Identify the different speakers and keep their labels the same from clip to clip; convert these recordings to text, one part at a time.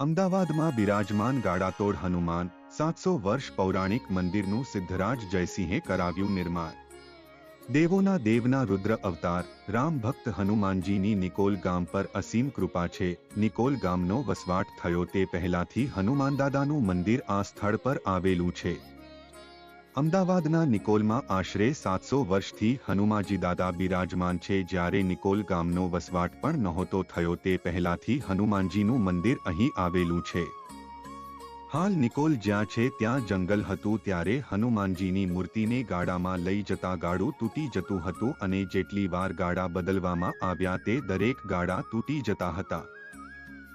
Speaker 1: અમદાવાદમાં બિરાજમાન ગાડાતોડ હનુમાન સાતસો વર્ષ પૌરાણિક મંદિરનું સિદ્ધરાજ જયસિંહે કરાવ્યું નિર્માણ. દેવોના દેવના રુદ્ર અવતાર, રામ ભક્ત હનુમાનજીની નિકોલ ગામ પર અસીમ કૃપા છે. નિકોલ ગામનો વસવાટ થયો તે પહેલાથી હનુમાનદાદાનું મંદિર આ સ્થળ પર આવેલું છે. અમદાવાદના નિકોલમાં આશરે સાતસો વર્ષથી હનુમાજી દાદા બિરાજમાન છે જ્યારે નિકોલ ગામનો વસવાટ પણ નહોતો થયો તે પહેલાથી હનુમાનજીનું મંદિર અહીં આવેલું છે. હાલ નિકોલ જ્યાં છે ત્યાં જંગલ હતું ત્યારે હનુમાનજીની મૂર્તિને ગાડામાં લઈ જતા ગાડું તૂટી જતું હતું અને જેટલી વાર ગાડા બદલવામાં આવ્યા તે દરેક ગાડા તૂટી જતા હતા.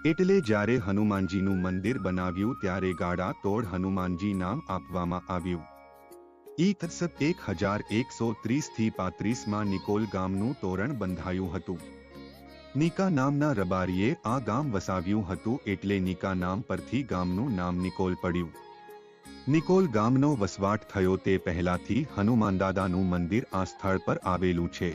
Speaker 1: એટલે જ્યારે હનુમાનજીનું મંદિર બનાવ્યું ત્યારે ગાડા તોડ હનુમાનજી નામ આપવામાં આવ્યું. ઈ તત્સત એક હજાર એકસો ત્રીસથી પાંત્રીસમાં નિકોલ ગામનું તોરણ બંધાયું હતું. નિકા નામના રબારીએ આ ગામ વસાવ્યું હતું એટલે નિકા નામ પરથી ગામનું નામ નિકોલ પડ્યું. નિકોલ ગામનો વસવાટ થયો તે પહેલાથી હનુમાનદાદાનું મંદિર આ સ્થળ પર આવેલું છે.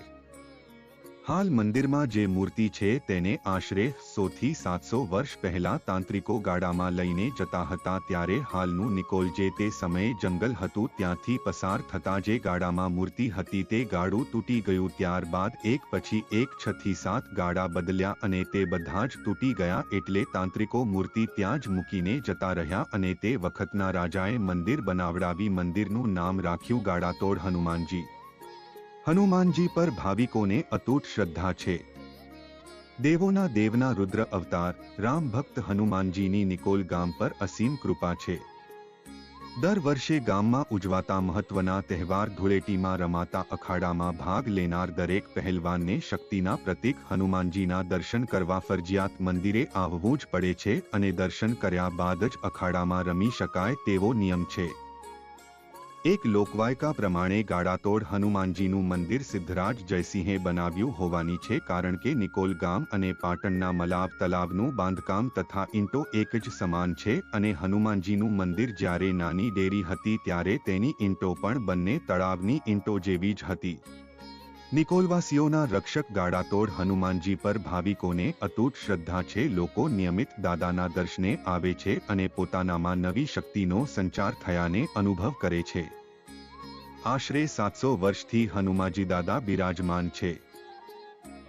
Speaker 1: હાલ મંદિરમાં જે મૂર્તિ છે તેને આશરે સોથી સાતસો વર્ષ પહેલા તાંત્રિકો ગાડામાં લઈને જતા હતા ત્યારે હાલનું નિકોલ જે તે સમયે જંગલ હતું ત્યાંથી પસાર થતા જે ગાડામાં મૂર્તિ હતી તે ગાડું તૂટી ગયું ત્યારબાદ એક પછી એક છ થી સાત ગાડા બદલ્યા અને તે બધા જ તૂટી ગયા એટલે તાંત્રિકો મૂર્તિ ત્યાં જ મૂકીને જતા રહ્યા અને તે વખતના રાજાએ મંદિર બનાવડાવી મંદિરનું નામ રાખ્યું ગાડાતોડ હનુમાનજી. હનુમાનજી પર ભાવિકોને અતૂટ શ્રદ્ધા છે. દેવોના દેવના રુદ્ર અવતાર રામ ભક્ત હનુમાનજીની નિકોલ ગામ પર અસીમ કૃપા છે. દર વર્ષે ગામમાં ઉજવાતા મહત્વના તહેવાર ધૂળેટીમાં રમાતા અખાડામાં ભાગ લેનાર દરેક પહેલવાનને શક્તિના પ્રતીક હનુમાનજીના દર્શન કરવા ફરજિયાત મંદિરે આવવું જ પડે છે અને દર્શન કર્યા બાદ જ અખાડામાં રમી શકાય તેવો નિયમ છે. એક લોકવાયકા પ્રમાણે ગાડાતોડ હનુમાનજીનું મંદિર સિદ્ધરાજ જયસિંહે બનાવ્યું હોવાની છે કારણ કે નિકોલ ગામ અને પાટણના મલાવ તલાવનું બાંધકામ તથા ઈંટો એક જ સમાન છે અને હનુમાનજીનું મંદિર જ્યારે નાની ડેરી હતી ત્યારે તેની ઈંટો પણ બંને તળાવની ઈંટો જેવી જ હતી. નિકોલવાસીઓના રક્ષક ગાડાતોડ હનુમાનજી પર ભાવિકોને અતૂટ શ્રદ્ધા છે. લોકો નિયમિત દાદાના દર્શને આવે છે અને પોતાનામાં નવી શક્તિનો સંચાર થયાને અનુભવ કરે છે. આશરે સાતસો વર્ષથી હનુમાજી દાદા બિરાજમાન છે.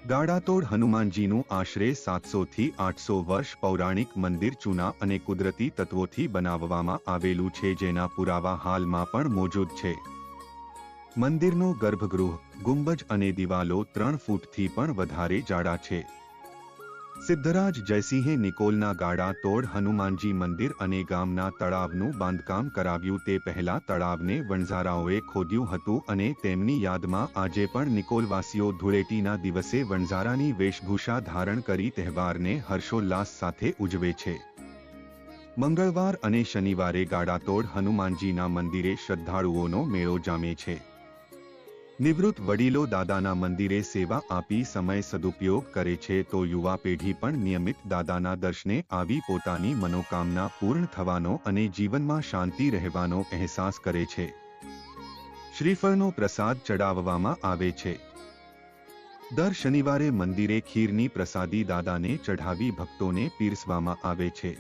Speaker 1: ગાડાતોડ હનુમાનજીનું આશરે સાતસોથી આઠસો વર્ષ પૌરાણિક મંદિર ચૂના અને કુદરતી તત્વોથી બનાવવામાં આવેલું છે જેના પુરાવા હાલમાં પણ મોજૂદ છે. મંદિરનો ગર્ભગૃહ, ગુંબજ અને દિવાલો ત્રણ ફૂટથી પણ વધારે જાડા છે. સિદ્ધરાજ જયસિંહે નિકોલના ગાડા તોડ હનુમાનજી મંદિર અને ગામના તળાવનું બાંધકામ કરાવ્યું તે પહેલા તળાવને વણઝારાઓએ ખોદ્યું હતું અને તેમની યાદમાં આજે પણ નિકોલવાસીઓ ધૂળેટીના દિવસે વણઝારાની વેશભૂષા ધારણ કરી તહેવારને હર્ષોલ્લાસ સાથે ઉજવે છે. મંગળવાર અને શનિવારે ગાડાતોડ હનુમાનજીના મંદિરે શ્રદ્ધાળુઓનો મેળો જામે છે. નિવૃત્ત વડીલો દાદાના મંદિરે સેવા આપી સમય સદુપયોગ કરે છે તો યુવા પેઢી પણ નિયમિત દાદાના દર્શને આવી પોતાની મનોકામના પૂર્ણ થવાનો અને જીવનમાં શાંતિ રહેવાનો અહેસાસ કરે છે. શ્રીફળનો પ્રસાદ ચડાવવામાં આવે છે. દર શનિવારે મંદિરે ખીરની પ્રસાદી દાદાને ચઢાવી ભક્તોને પીરસવામાં આવે છે.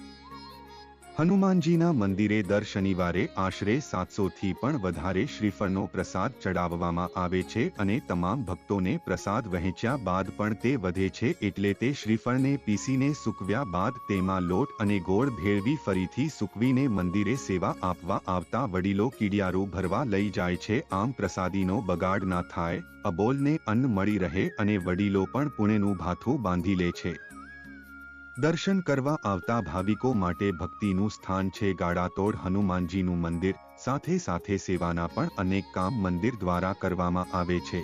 Speaker 1: હનુમાનજીના મંદિરે દર શનિવારે આશરે સાતસોથી પણ વધારે શ્રીફળનો પ્રસાદ ચડાવવામાં આવે છે અને તમામ ભક્તોને પ્રસાદ વહેંચ્યા બાદ પણ તે વધે છે એટલે તે શ્રીફળને પીસીને સૂકવ્યા બાદ તેમાં લોટ અને ગોળ ભેળવી ફરીથી સૂકવીને મંદિરે સેવા આપવા આવતા વડીલો કીડિયારું ભરવા લઈ જાય છે. આમ પ્રસાદીનો બગાડ ના થાય, અબોલને અન્ન મળી રહે અને વડીલો પણ પુણેનું ભાથું બાંધી લે છે. દર્શન કરવા આવતા ભાવિકો માટે ભક્તિનું સ્થાન છે. ગાડાતોડ હનુમાનજીનું મંદિર, સાથે સાથે સેવાના પણ અનેક કામ મંદિર દ્વારા કરવામાં આવે છે.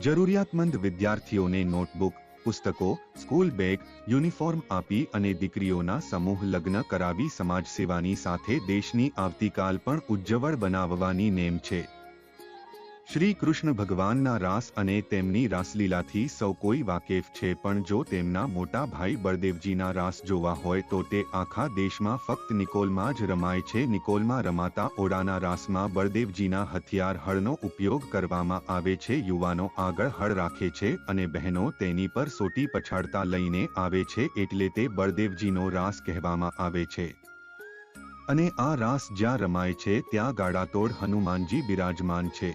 Speaker 1: જરૂરિયાતમંદ વિદ્યાર્થીઓને નોટબુક, પુસ્તકો, સ્કૂલ બેગ, યુનિફોર્મ આપી અને દીકરીઓના સમૂહ લગ્ન કરાવી સમાજ સેવાની સાથે દેશની આવતીકાલ પણ ઉજ્જવળ બનાવવાની નેમ છે. શ્રી કૃષ્ણ ભગવાનના રાસ અને તેમની રાસલીલાથી સૌ કોઈ વાકેફ છે, પણ જો તેમના મોટા ભાઈ બળદેવજીના રાસ જોવા હોય તો તે આખા દેશમાં ફક્ત નિકોલમાં જ રમાય છે. નિકોલમાં રમાતા ઓડાના રાસમાં બળદેવજીના હથિયાર હળનો ઉપયોગ કરવામાં આવે છે. યુવાનો આગળ હળ રાખે છે અને બહેનો તેની પર સોટી પછાડતા લઈને આવે છે એટલે તે બળદેવજીનો રાસ કહેવામાં આવે છે. અને આ રાસ જ્યાં રમાય છે, ત્યાં ગાડાતોડ હનુમાનજી બિરાજમાન છે.